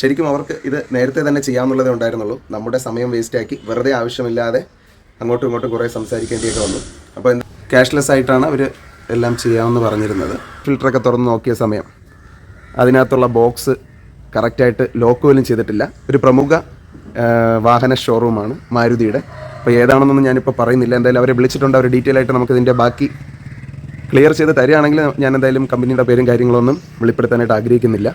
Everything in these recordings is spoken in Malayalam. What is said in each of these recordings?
ശരിക്കും അവർക്ക് ഇത് നേരത്തെ തന്നെ ചെയ്യാമെന്നുള്ളതേ ഉണ്ടായിരുന്നുള്ളൂ. നമ്മുടെ സമയം വേസ്റ്റാക്കി വെറുതെ ആവശ്യമില്ലാതെ അങ്ങോട്ടും ഇങ്ങോട്ടും കുറേ സംസാരിക്കേണ്ടിയൊക്കെ വന്നു. അപ്പോൾ ക്യാഷ്ലെസ് ആയിട്ടാണ് അവർ എല്ലാം ചെയ്യാമെന്ന് പറഞ്ഞിരുന്നത്. ഫിൽറ്ററൊക്കെ തുറന്ന് നോക്കിയ സമയം. അതിനകത്തുള്ള ബോക്സ് കറക്റ്റായിട്ട് ലോക്ക് പോലും ചെയ്തിട്ടില്ല. ഒരു പ്രമുഖ വാഹന ഷോറൂമാണ് മാരുതിയുടെ. അപ്പോൾ ഏതാണെന്നൊന്നും ഞാനിപ്പോൾ പറയുന്നില്ല. എന്തായാലും അവരെ വിളിച്ചിട്ടുണ്ട്. അവർ ഡീറ്റെയിൽ ആയിട്ട് നമുക്ക് ഇതിന്റെ ബാക്കി ക്ലിയർ ചെയ്ത് തരികയാണെങ്കിൽ ഞാൻ എന്തായാലും കമ്പനിയുടെ പേരും കാര്യങ്ങളൊന്നും വെളിപ്പെടുത്താനായിട്ട് ആഗ്രഹിക്കുന്നില്ല.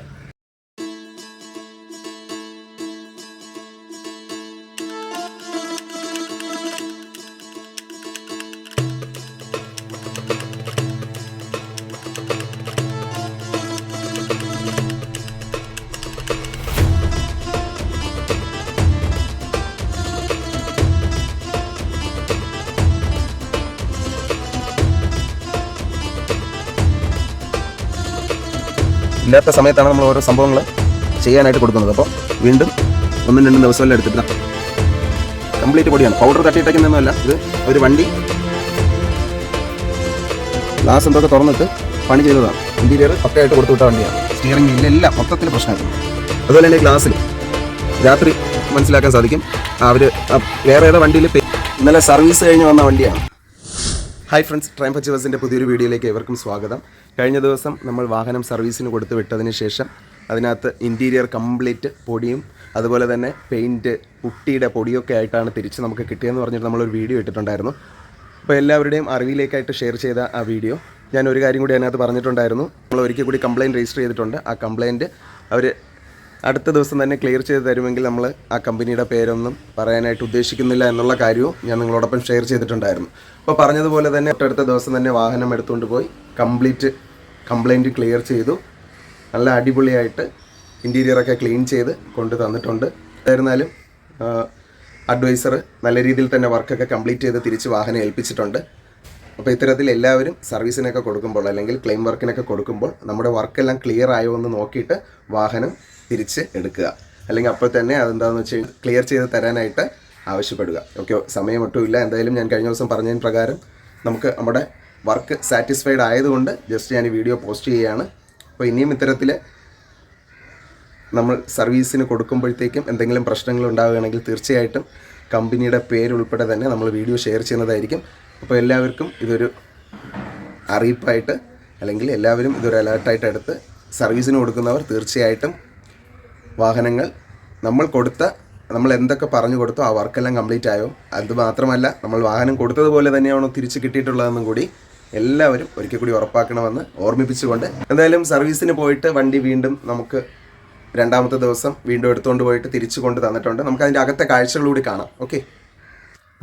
ഇല്ലാത്ത സമയത്താണ് നമ്മൾ ഓരോ സംഭവങ്ങൾ ചെയ്യാനായിട്ട് കൊടുക്കുന്നത്. അപ്പോൾ വീണ്ടും ഒന്നും രണ്ടും ദിവസമെല്ലാം എടുത്തിട്ട് കംപ്ലീറ്റ് പൊടിയാണ്. പൗഡർ തട്ടിയിട്ടേക്കുന്നൊന്നുമല്ല ഇത് ഒരു വണ്ടി. ഗ്ലാസ് എന്തൊക്കെ തുറന്നിട്ട് പണി ചെയ്തതാണ്. ഇന്റീരിയർ പക്കയായിട്ട് കൊടുത്തു വിട്ട വണ്ടിയാണ്. സ്റ്റിയറിംഗ് ഇല്ലെല്ലാം മൊത്തത്തിൽ പ്രശ്നമായിരുന്നു അതുപോലെ തന്നെ ഗ്ലാസ്സിൽ രാത്രി മനസ്സിലാക്കാൻ സാധിക്കും. അവർ വേറെ ഏതോ വണ്ടിയിൽ ഇന്നലെ സർവീസ് കഴിഞ്ഞ് വന്ന വണ്ടിയാണ്. ഹായ് ഫ്രണ്ട്സ് ട്രൈം ഫെസ്റ്റിവൽസിന്റെ പുതിയൊരു വീഡിയോയിലേക്ക് ഏവർക്കും സ്വാഗതം. കഴിഞ്ഞ ദിവസം നമ്മൾ വാഹനം സർവീസിന് കൊടുത്തു വിട്ടതിന് ശേഷം അതിനകത്ത് ഇന്റീരിയർ കംപ്ലീറ്റ് പൊടിയും അതുപോലെ തന്നെ പെയിന്റ് പുട്ടിയുടെ പൊടിയൊക്കെ ആയിട്ടാണ് തിരിച്ച് നമുക്ക് കിട്ടിയെന്ന് പറഞ്ഞിട്ട് നമ്മളൊരു വീഡിയോ ഇട്ടിട്ടുണ്ടായിരുന്നു. അപ്പോൾ എല്ലാവരുടെയും അറിവിലേക്കായിട്ട് ഷെയർ ചെയ്ത ആ വീഡിയോ ഞാൻ ഒരു കാര്യം കൂടി അതിനകത്ത് പറഞ്ഞിട്ടുണ്ടായിരുന്നു. നമ്മൾ ഒരിക്കൽ കൂടി കംപ്ലയിന്റ് രജിസ്റ്റർ ചെയ്തിട്ടുണ്ട്. ആ കംപ്ലയിന്റ് അവർ അടുത്ത ദിവസം തന്നെ ക്ലിയർ ചെയ്ത് തരുമെങ്കിൽ നമ്മൾ ആ കമ്പനിയുടെ പേരൊന്നും പറയാനായിട്ട് ഉദ്ദേശിക്കുന്നില്ല എന്നുള്ള കാര്യവും ഞാൻ നിങ്ങളോടൊപ്പം ഷെയർ ചെയ്തിട്ടുണ്ടായിരുന്നു. അപ്പോൾ പറഞ്ഞതുപോലെ തന്നെ തൊട്ടടുത്ത ദിവസം തന്നെ വാഹനം എടുത്തുകൊണ്ട് പോയി കംപ്ലീറ്റ് കംപ്ലൈന്റ് ക്ലിയർ ചെയ്തു. നല്ല അടിപൊളിയായിട്ട് ഇന്റീരിയറൊക്കെ ക്ലീൻ ചെയ്ത് കൊണ്ട് തന്നിട്ടുണ്ട്. എന്നിരുന്നാലും അഡ്വൈസർ നല്ല രീതിയിൽ തന്നെ വർക്കൊക്കെ കംപ്ലീറ്റ് ചെയ്ത് തിരിച്ച് വാഹനം ഏൽപ്പിച്ചിട്ടുണ്ട്. അപ്പോൾ ഇത്തരത്തിൽ എല്ലാവരും സർവീസിനൊക്കെ കൊടുക്കുമ്പോൾ അല്ലെങ്കിൽ ക്ലെയിം വർക്കിനൊക്കെ കൊടുക്കുമ്പോൾ നമ്മുടെ വർക്കെല്ലാം ക്ലിയർ ആയോ എന്ന് നോക്കിയിട്ട് വാഹനം തിരിച്ച് എടുക്കുക. അല്ലെങ്കിൽ അപ്പോൾ തന്നെ അതെന്താണെന്ന് വെച്ച് കഴിഞ്ഞാൽ ക്ലിയർ ചെയ്ത് തരാനായിട്ട് ആവശ്യപ്പെടുക. ഓക്കെ സമയം ഒട്ടുമില്ല എന്തായാലും ഞാൻ കഴിഞ്ഞ ദിവസം പറഞ്ഞതിന് പ്രകാരം നമുക്ക് നമ്മുടെ വർക്ക് സാറ്റിസ്ഫൈഡ് ആയതുകൊണ്ട് ജസ്റ്റ് ഞാൻ ഈ വീഡിയോ പോസ്റ്റ് ചെയ്യുകയാണ്. അപ്പോൾ ഇനിയും ഇത്തരത്തിൽ നമ്മൾ സർവീസിന് കൊടുക്കുമ്പോഴത്തേക്കും എന്തെങ്കിലും പ്രശ്നങ്ങൾ ഉണ്ടാവുകയാണെങ്കിൽ തീർച്ചയായിട്ടും കമ്പനിയുടെ പേരുൾപ്പെടെ തന്നെ നമ്മൾ വീഡിയോ ഷെയർ ചെയ്യുന്നതായിരിക്കും. അപ്പോൾ എല്ലാവർക്കും ഇതൊരു അറിയിപ്പായിട്ട് അല്ലെങ്കിൽ എല്ലാവരും ഇതൊരു അലേർട്ടായിട്ട് എടുത്ത് സർവീസിന് കൊടുക്കുന്നവർ തീർച്ചയായിട്ടും വാഹനങ്ങൾ നമ്മൾ കൊടുത്ത നമ്മൾ എന്തൊക്കെ പറഞ്ഞു കൊടുത്തോ ആ വർക്കെല്ലാം കംപ്ലീറ്റ് ആയോ? അത് മാത്രമല്ല നമ്മൾ വാഹനം കൊടുത്തതുപോലെ തന്നെയാണോ തിരിച്ച് കിട്ടിയിട്ടുള്ളതെന്നും കൂടി എല്ലാവരും ഒരിക്കൽ കൂടി ഉറപ്പാക്കണമെന്ന് ഓർമ്മിപ്പിച്ചുകൊണ്ട് എന്തായാലും സർവീസിന് പോയിട്ട് വണ്ടി വീണ്ടും നമുക്ക് രണ്ടാമത്തെ ദിവസം വീണ്ടും എടുത്തുകൊണ്ട് പോയിട്ട് തിരിച്ചു കൊണ്ട് തന്നിട്ടുണ്ട്. നമുക്ക് അതിന്റെ അകത്തെ കാഴ്ചകളൂടി കാണാം. ഓക്കെ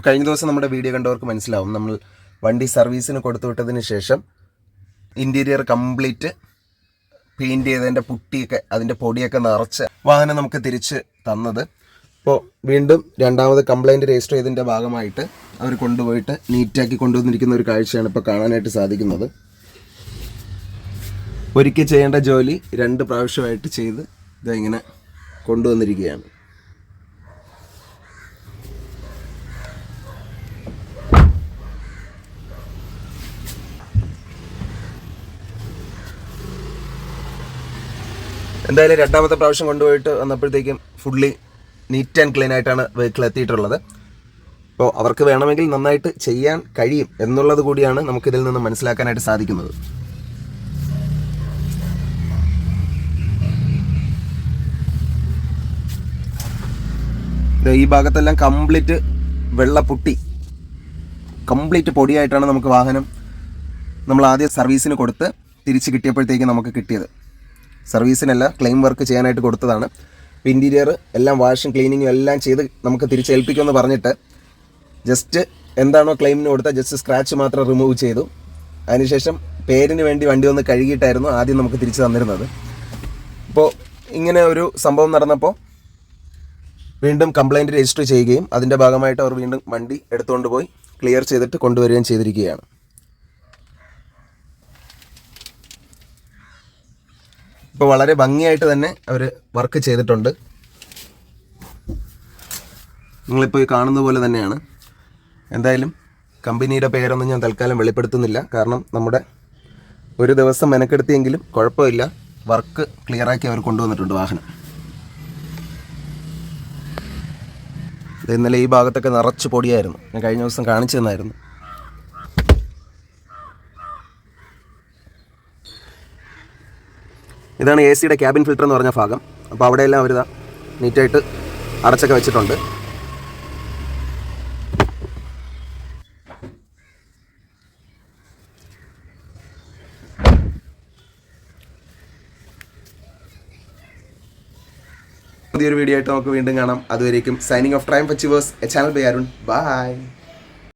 കഴിഞ്ഞ ദിവസം നമ്മുടെ വീഡിയോ കണ്ടവർക്ക് മനസ്സിലാവും. നമ്മൾ വണ്ടി സർവീസിന് കൊടുത്തുവിട്ടതിന് ശേഷം ഇന്റീരിയർ കംപ്ലീറ്റ് പെയിന്റ് ചെയ്തതിന്റെ പുട്ടിയൊക്കെ അതിന്റെ പൊടിയൊക്കെ നിറച്ച് വാഹനം നമുക്ക് തിരിച്ച് തന്നത്. അപ്പോൾ വീണ്ടും രണ്ടാമത് കംപ്ലൈന്റ് രജിസ്റ്റർ ചെയ്തതിന്റെ ഭാഗമായിട്ട് അവർ കൊണ്ടുപോയിട്ട് നീറ്റാക്കി കൊണ്ടുവന്നിരിക്കുന്ന ഒരു കാഴ്ചയാണ് ഇപ്പോൾ കാണാനായിട്ട് സാധിക്കുന്നത്. ഒരിക്കൽ ചെയ്യേണ്ട ജോലി രണ്ട് പ്രാവശ്യമായിട്ട് ചെയ്ത് ഇതെങ്ങനെ കൊണ്ടുവന്നിരിക്കുകയാണ്. എന്തായാലും രണ്ടാമത്തെ പ്രാവശ്യം കൊണ്ടുപോയിട്ട് വന്നപ്പോഴത്തേക്കും ഫുള്ളി നീറ്റ് ആൻഡ് ക്ലീൻ ആയിട്ടാണ് വെഹിക്കിൾ എത്തിയിട്ടുള്ളത്. അപ്പോൾ അവർക്ക് വേണമെങ്കിൽ നന്നായിട്ട് ചെയ്യാൻ കഴിയും എന്നുള്ളത് കൂടിയാണ് നമുക്കിതിൽ നിന്ന് മനസ്സിലാക്കാനായിട്ട് സാധിക്കുന്നത്. ഈ ഭാഗത്തെല്ലാം കംപ്ലീറ്റ് വെള്ളപ്പൊട്ടി. കംപ്ലീറ്റ് പൊടിയായിട്ടാണ് നമുക്ക് വാഹനം നമ്മൾ ആദ്യം സർവീസിന് കൊടുത്ത് തിരിച്ച് കിട്ടിയപ്പോഴത്തേക്ക് നമുക്ക് കിട്ടിയത്. സർവീസിനല്ല ക്ലെയിം വർക്ക് ചെയ്യാനായിട്ട് കൊടുത്തതാണ്. ഇന്റീരിയർ എല്ലാം വാഷും ക്ലീനിങ്ങും എല്ലാം ചെയ്ത് നമുക്ക് തിരിച്ചേൽപ്പിക്കുമെന്ന് പറഞ്ഞിട്ട് ജസ്റ്റ് എന്താണോ ക്ലെയിമിന് കൊടുത്ത ജസ്റ്റ് സ്ക്രാച്ച് മാത്രം റിമൂവ് ചെയ്തു. അതിനുശേഷം പേരിന് വേണ്ടി വണ്ടി ഒന്ന് കഴുകിയിട്ടായിരുന്നു ആദ്യം നമുക്ക് തിരിച്ചു തന്നിരുന്നത്. അപ്പോൾ ഇങ്ങനെ ഒരു സംഭവം നടന്നപ്പോൾ വീണ്ടും കംപ്ലൈന്റ് രജിസ്റ്റർ ചെയ്യുകയും അതിന്റെ ഭാഗമായിട്ട് അവർ വീണ്ടും വണ്ടി എടുത്തുകൊണ്ട് പോയി ക്ലിയർ ചെയ്തിട്ട് കൊണ്ടുവരികയും ചെയ്തിരിക്കുകയാണ്. ഇപ്പോൾ വളരെ ഭംഗിയായിട്ട് തന്നെ അവർ വർക്ക് ചെയ്തിട്ടുണ്ട്. നിങ്ങളിപ്പോൾ ഈ കാണുന്ന പോലെ തന്നെയാണ്. എന്തായാലും കമ്പനിയുടെ പേരൊന്നും ഞാൻ തൽക്കാലം വെളിപ്പെടുത്തുന്നില്ല. കാരണം നമ്മുടെ ഒരു ദിവസം മെനക്കെടുത്തിയെങ്കിലും കുഴപ്പമില്ല. വർക്ക് ക്ലിയറാക്കി അവർ കൊണ്ടുവന്നിട്ടുണ്ട് വാഹനം. ഇന്നലെ ഈ ഭാഗത്തൊക്കെ നിറച്ച് പൊടിയായിരുന്നു. ഞാൻ കഴിഞ്ഞ ദിവസം കാണിച്ചു തന്നായിരുന്നു. ഇതാണ് എ സിയുടെ ക്യാബിൻ ഫിൽറ്റർ എന്ന് പറഞ്ഞ ഭാഗം. അപ്പോൾ അവിടെയെല്ലാം അവരിതാ നീറ്റായിട്ട് അടച്ചൊക്കെ വെച്ചിട്ടുണ്ട്. പുതിയൊരു വീഡിയോ ആയിട്ട് നമുക്ക് വീണ്ടും കാണാം. അതുവരേക്കും signing off ട്രൈം achievers a channel by Arun. Bye